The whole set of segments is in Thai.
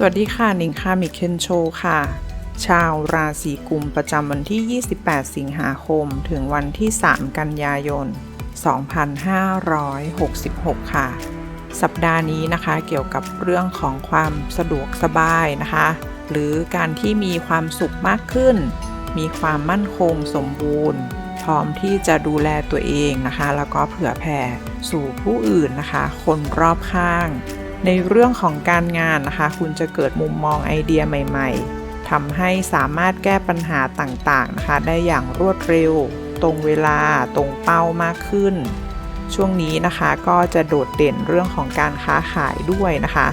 สวัสดีค่ะหนิงค่ะมิเคนโชค่ะ ชาวราศีกุมประจำวันที่ 28 สิงหาคม ถึงวันที่ 3 กันยายน 2566 ค่ะ สัปดาห์นี้นะคะเกี่ยวกับเรื่องของความสะดวกสบายนะคะ หรือการที่มีความสุขมากขึ้น มีความมั่นคงสมบูรณ์ พร้อมที่จะดูแลตัวเองนะคะ แล้วก็เผื่อแผ่สู่ผู้อื่นนะคะ คนรอบข้าง ในเรื่องของการงานนะคะ คุณจะเกิดมุมมองไอเดียใหม่ๆทำให้สามารถแก้ปัญหาต่างๆนะคะ ได้อย่างรวดเร็ว ตรงเวลาตรงเป้ามากขึ้น ช่วงนี้นะคะก็จะโดดเด่นเรื่องของการค้าขายด้วยนะคะ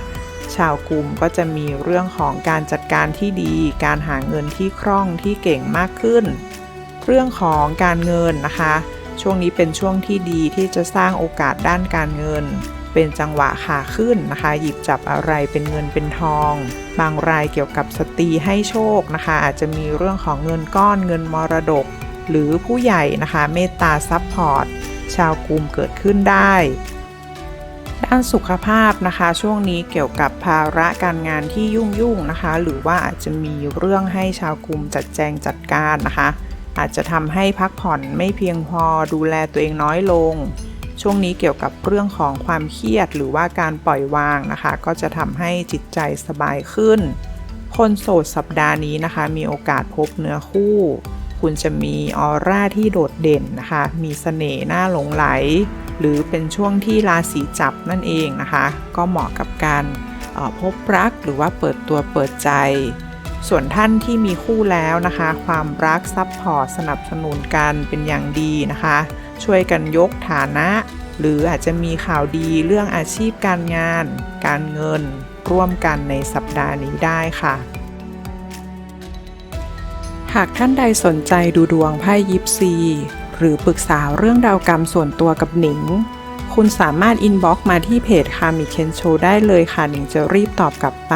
ชาวกลุ่มก็จะมีเรื่องของการจัดการที่ดี การหาเงินที่คล่องที่เก่งมากขึ้น เรื่องของการเงินนะคะ ช่วงนี้เป็นช่วงที่ดีที่จะสร้างโอกาสด้านการเงิน เป็นจังหวะขาขึ้นนะคะ หยิบจับอะไรเป็นเงินเป็นทอง บางรายเกี่ยวกับสตรีให้โชคนะคะ อาจจะมีเรื่องของเงินก้อนเงินมรดก หรือผู้ใหญ่นะคะ เมตตาซับพอร์ต ชาวกลุ่มเกิดขึ้นได้ ด้านสุขภาพนะคะ ช่วงนี้เกี่ยวกับภาระการงานที่ยุ่งยุ่งๆนะคะ หรือว่าอาจจะมีเรื่องให้ชาวกลุ่มจัดแจงจัดการนะคะ อาจจะทำให้พักผ่อนไม่เพียงพอดูแลตัวเองน้อยลง ช่วงนี้เกี่ยวกับเรื่องของความเครียดหรือว่าการปล่อยวางนะคะ ก็จะทำให้จิตใจสบายขึ้น คนโสดสัปดาห์นี้นะคะ มีโอกาสพบเนื้อคู่ คุณจะมีออร่าที่โดดเด่นนะคะ มีเสน่ห์น่าหลงไหล หรือเป็นช่วงที่ราศีจับนั่นเองนะคะ ก็เหมาะกับการออพบรักหรือว่าเปิดตัวเปิดใจ ส่วนท่านที่มีคู่แล้วนะคะ ความรักซับพอร์ตสนับสนุนกันเป็นอย่างดีนะคะ ช่วยกันยกฐานะ หรืออาจจะมีข่าวดีเรื่องอาชีพการงาน การเงิน ร่วมกันในสัปดาห์นี้ได้ค่ะ หากท่านใดสนใจดูดวงไพ่ยิปซี หรือปรึกษาเรื่องดาวกรรมส่วนตัวกับหนิง คุณสามารถอินบ็อกซ์มาที่เพจคามิเคนโชได้เลยค่ะหนิงจะรีบตอบกลับไป